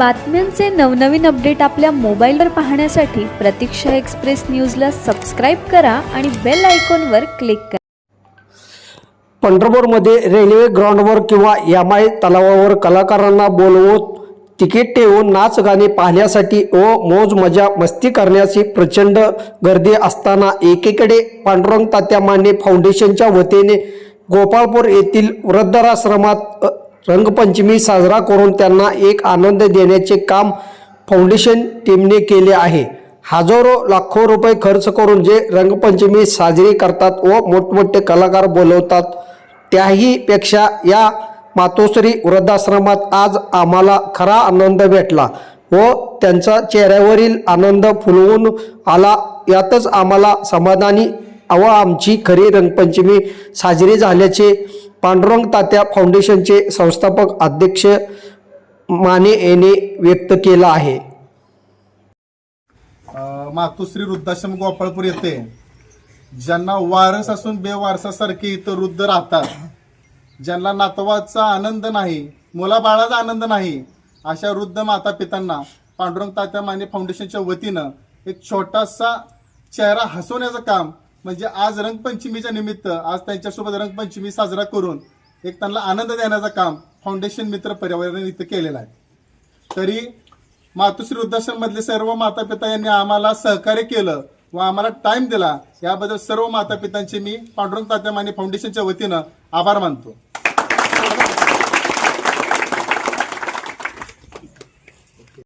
बातम्यांचे नवनवीन अपडेट आपल्या मोबाईलवर पाहण्यासाठी प्रतीक्षा एक्सप्रेस न्यूजला सबस्क्राईब करा आणि बेल आयकॉनवर क्लिक करा. पंढरपूरमध्ये रेल्वे ग्राउंडवर किंवा एम आय तलावावर कलाकारांना बोलवून तिकीट ठेवून नाच गाणे पाहण्यासाठी व मौज मजा मस्ती करण्याची प्रचंड गर्दी असताना एकीकडे पांडुरंग तात्या माने फाउंडेशनच्या वतीने गोपाळपूर येथील वृद्धाश्रमात रंगपंचमी साजरा करून त्यांना एक आनंद देण्याचे काम फाउंडेशन टीमने केले आहे. हजारो लाखो रुपये खर्च करून जे रंगपंचमी साजरी करतात व मोठमोठे कलाकार बोलवतात त्याही पेक्षा या मातोश्री वृद्धाश्रमात आज आम्हाला खरा आनंद भेटला व त्यांचा चेहऱ्यावरील आनंद फुलवून आला. यातच आम्हाला समाधानी व आमची खरी रंगपंचमी साजरी झाल्याचे पांडुरंग तात्या फाउंडेशनचे संस्थापक अध्यक्ष माने यांनी व्यक्त केलं आहे. मातुश्री मातोश्री वृद्धाश्रम गोपाळपूर येथे ज्यांना वारस असून बेवारसासारखे इथं वृद्ध राहतात ज्यांना नातवाचा आनंद नाही मुलाबाळाचा आनंद नाही अशा वृद्ध माता पितांना पांडुरंग तात्या माने फाउंडेशनच्या वतीनं एक छोटासा चेहरा हसवण्याचं काम म्हणजे आज रंगपंचमीच्या निमित्त आज त्यांच्यासोबत रंगपंचमी साजरा करून एक त्यांना आनंद देण्याचं काम फाउंडेशन मित्र पर्यावरण इथं केलेलं आहे. तरी मातोश्री वृद्धाश्रममधले सर्व माता पिता यांनी आम्हाला सहकार्य केलं व आम्हाला टाइम दिला याबद्दल सर्व मातापितांचे मी पांडुरंग तात्या माने फाउंडेशनच्या वतीनं आभार मानतो.